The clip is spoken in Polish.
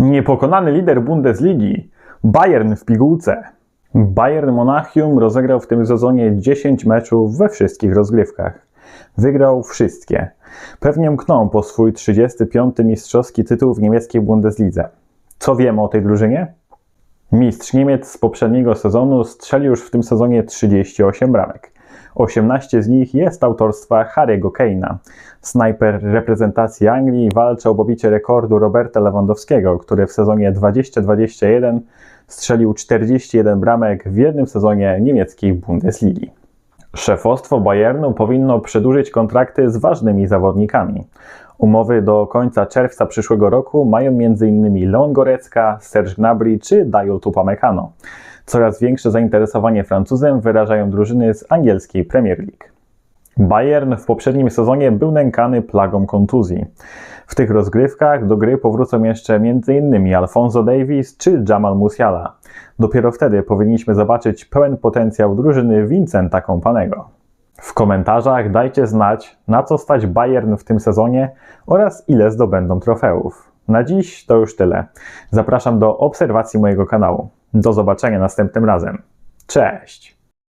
Niepokonany lider Bundesligi Bayern w pigułce. Bayern Monachium rozegrał w tym sezonie 10 meczów we wszystkich rozgrywkach. Wygrał wszystkie. Pewnie mknął po swój 35. mistrzowski tytuł w niemieckiej Bundeslidze. Co wiemy o tej drużynie? Mistrz Niemiec z poprzedniego sezonu strzelił już w tym sezonie 38 bramek. 18 z nich jest autorstwa Harry'ego Kane'a. Snajper reprezentacji Anglii walczy o pobicie rekordu Roberta Lewandowskiego, który w sezonie 2021 strzelił 41 bramek w jednym sezonie niemieckiej Bundesligi. Szefostwo Bayernu powinno przedłużyć kontrakty z ważnymi zawodnikami. Umowy do końca czerwca przyszłego roku mają m.in. Leon Gorecka, Serge Gnabry czy Dayot Upamecano. Coraz większe zainteresowanie Francuzem wyrażają drużyny z angielskiej Premier League. Bayern w poprzednim sezonie był nękany plagą kontuzji. W tych rozgrywkach do gry powrócą jeszcze m.in. Alfonso Davis czy Jamal Musiala. Dopiero wtedy powinniśmy zobaczyć pełen potencjał drużyny Vincenta Companego. W komentarzach dajcie znać, na co stać Bayern w tym sezonie oraz ile zdobędą trofeów. Na dziś to już tyle. Zapraszam do obserwacji mojego kanału. Do zobaczenia następnym razem. Cześć!